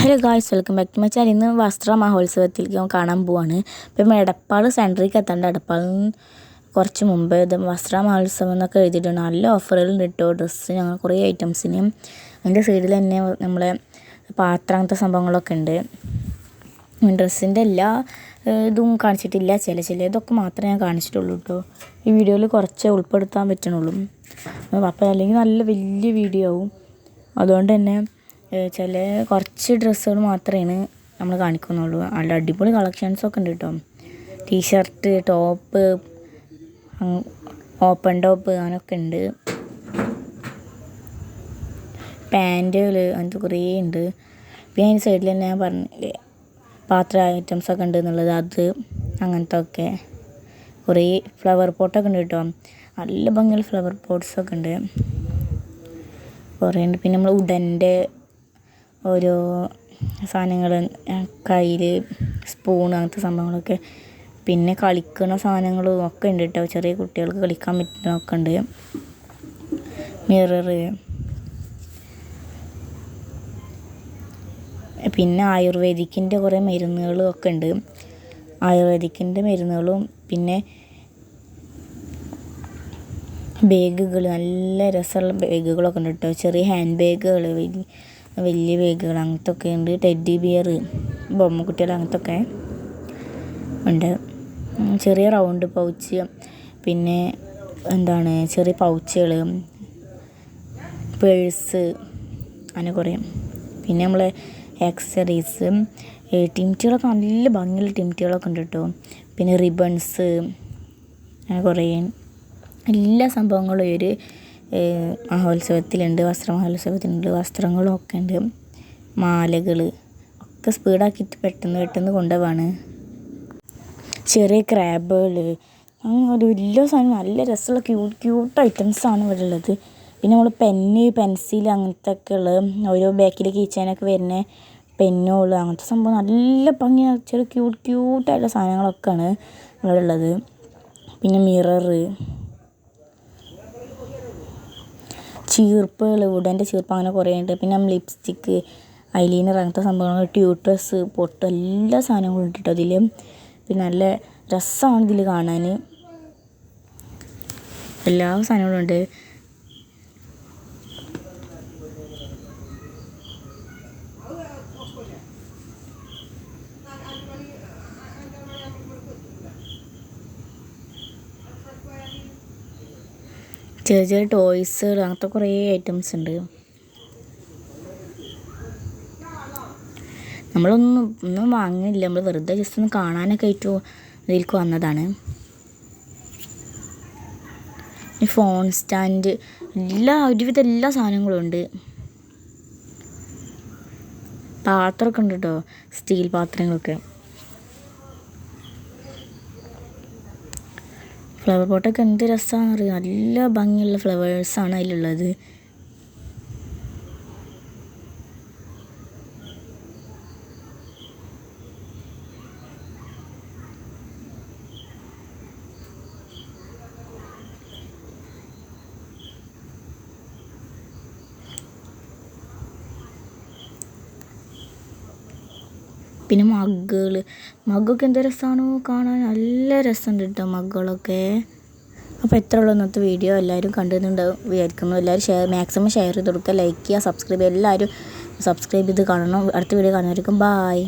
Hello guys welcome back to my channel ഇന്ന് വസ്ത്ര മഹോത്സവത്തിലേക്ക് കാണാൻ പോവാണ്. ഇപ്പം എടപ്പാൾ സെൻട്രിക്ക് എത്താണ്ട് എടപ്പാളിൽ കുറച്ച് മുമ്പ് ഇത് വസ്ത്ര മഹോത്സവം എന്നൊക്കെ എഴുതിയിട്ടുണ്ട്. നല്ല ഓഫറുകൾ കിട്ടുമോ ഡ്രസ്സ് ഞങ്ങൾ കുറേ ഐറ്റംസിന് അതിന്റെ സൈഡിൽ തന്നെ നമ്മളെ പാത്രം അങ്ങനത്തെ സംഭവങ്ങളൊക്കെ ഉണ്ട്. ഡ്രസ്സിന്റെ എല്ലാ ഇതും കാണിച്ചിട്ടില്ല. ചില ചിലതൊക്കെ മാത്രമേ ഞാൻ കാണിച്ചിട്ടുള്ളൂ കേട്ടോ ഈ വീഡിയോയിൽ കുറച്ചേ ഉൾപ്പെടുത്താൻ പറ്റണുള്ളൂ. അപ്പോൾ അല്ലെങ്കിൽ നല്ല വലിയ വീഡിയോ ആവും. അതുകൊണ്ട് തന്നെ ചില കുറച്ച് ഡ്രസ്സുകൾ മാത്രമേ നമ്മൾ കാണിക്കുന്നുള്ളൂ. നല്ല അടിപൊളി കളക്ഷൻസൊക്കെ ഉണ്ട് കേട്ടോ ടീഷർട്ട് ടോപ്പ് ഓപ്പൺ ടോപ്പ് അങ്ങനെയൊക്കെ ഉണ്ട്. പാന്റുകൾ അങ്ങനത്തെ കുറേ ഉണ്ട്. പിന്നെ അതിന്റെ സൈഡിൽ തന്നെ ഞാൻ പറഞ്ഞില്ലേ പാത്ര ഐറ്റംസൊക്കെ ഉണ്ട് എന്നുള്ളത് അത് അങ്ങനത്തെ ഒക്കെ കുറേ ഫ്ലവർ പോട്ടൊക്കെ ഉണ്ട് കേട്ടോ നല്ല ഭംഗിയുള്ള ഫ്ലവർ പോട്ട്സൊക്കെ ഉണ്ട്. കുറേ ഉണ്ട്. പിന്നെ നമ്മൾ ഉടന്റെ ഓരോ സാധനങ്ങൾ കയ്യിൽ സ്പൂൺ അങ്ങനത്തെ സംഭവങ്ങളൊക്കെ. പിന്നെ കളിക്കുന്ന സാധനങ്ങളും ഒക്കെ ഉണ്ട് കേട്ടോ ചെറിയ കുട്ടികൾക്ക് കളിക്കാൻ പറ്റുന്നതൊക്കെ ഉണ്ട്. മിറർ പിന്നെ ആയുർവേദിക്കിന്റെ കുറേ മരുന്നുകളും ഒക്കെ ഉണ്ട്. ആയുർവേദിക്കിന്റെ മരുന്നുകളും പിന്നെ ബാഗുകൾ നല്ല രസമുള്ള ബാഗുകളൊക്കെ ഉണ്ട് കേട്ടോ ചെറിയ ഹാൻഡ് ബാഗുകൾ വലിയ ബാഗുകൾ അങ്ങനത്തെ ഒക്കെ ഉണ്ട്. ടെഡി ബിയർ ബൊമ്മക്കുട്ടികൾ അങ്ങനത്തെ ഒക്കെ ഉണ്ട് ചെറിയ റൗണ്ട് പൗച്ച് പിന്നെ എന്താണ് ചെറിയ പൗച്ചുകൾ പേഴ്സ് അങ്ങനെ കുറേ. പിന്നെ നമ്മളെ ആക്സറീസ് ടിംറ്റികളൊക്കെ നല്ല ഭംഗിയുള്ള ടിംറ്റികളൊക്കെ ഉണ്ട് കേട്ടോ പിന്നെ റിബൺസ് അങ്ങനെ കുറേ. എല്ലാ സംഭവങ്ങളും ഒരു മഹോത്സവത്തിലുണ്ട് വസ്ത്ര മഹോത്സവത്തിനുണ്ട് വസ്ത്രങ്ങളൊക്കെ ഉണ്ട് മാലകൾ ഒക്കെ സ്പീഡാക്കിയിട്ട് പെട്ടെന്ന് പെട്ടെന്ന് കൊണ്ടുപോവാണ്. ചെറിയ ക്രാബുകൾ അങ്ങനെ ഒരു വലിയ സാധനം നല്ല രസമുള്ള ക്യൂട്ട് ക്യൂട്ട് ഐറ്റംസാണ് ഇവിടെ ഉള്ളത്. പിന്നെ നമ്മൾ പെന്ന് പെൻസിൽ അങ്ങനത്തെ ഒക്കെ ഉള്ളത് ഓരോ ബാക്കിൽ കീച്ചാനൊക്കെ വരുന്ന പെന്നുകൾ അങ്ങനത്തെ സംഭവം നല്ല ഭംഗി ചെറിയ ക്യൂട്ട് ക്യൂട്ടായിട്ടുള്ള സാധനങ്ങളൊക്കെയാണ് ഇവിടെ ഉള്ളത്. പിന്നെ മിറർ ചീർപ്പുകൾ വുഡന്റെ ചീർപ്പ് അങ്ങനെ കുറേ ഉണ്ട്. പിന്നെ ലിപ്സ്റ്റിക്ക് ഐലൈനർ അങ്ങനത്തെ സംഭവങ്ങൾ ട്യൂട്ടേഴ്സ് പൊട്ട് എല്ലാ സാധനങ്ങളും ഉണ്ട് അതിൽ പിന്നെ നല്ല രസമാണ് ഇതിൽ കാണാൻ. എല്ലാ സാധനങ്ങളും ഉണ്ട്. ചെറിയ ചെറിയ ടോയ്സുകൾ അങ്ങനത്തെ കുറേ ഐറ്റംസ് ഉണ്ട്. നമ്മളൊന്നും ഒന്നും വാങ്ങുന്നില്ല. നമ്മൾ വെറുതെ ജസ്റ്റ് ഒന്ന് കാണാനൊക്കെ ആയിട്ട് ഇതിലേക്ക് വന്നതാണ്. ഫോൺ സ്റ്റാൻഡ് എല്ലാ ഒരുവിധ എല്ലാ സാധനങ്ങളും ഉണ്ട്. പാത്രമൊക്കെ ഉണ്ട് കേട്ടോ സ്റ്റീൽ പാത്രങ്ങളൊക്കെ. ഫ്ലവർ പോട്ടൊക്കെ എന്ത് രസമാണെന്ന് അറിയാം നല്ല ഭംഗിയുള്ള ഫ്ലവേഴ്സാണ് അതിലുള്ളത്. പിന്നെ മഗ്ഗുകൾ. മഗ്ഗൊക്കെ എന്ത് രസമാണോ കാണാൻ. നല്ല രസമുണ്ട് കേട്ടോ മഗ്ഗുകളൊക്കെ. അപ്പോൾ എത്ര ഉള്ളൂ ഇന്നത്തെ വീഡിയോ. എല്ലാവരും കണ്ടിട്ടുണ്ടാവും വിചാരിക്കുന്നു. എല്ലാവരും ഷെയർ മാക്സിമം ഷെയർ ചെയ്ത് കൊടുക്കുക. ലൈക്ക് ചെയ്യുക സബ്സ്ക്രൈബ് എല്ലാവരും സബ്സ്ക്രൈബ് ചെയ്ത് കാണണം. അടുത്ത വീഡിയോ കാണുന്നവർക്കും ബായ്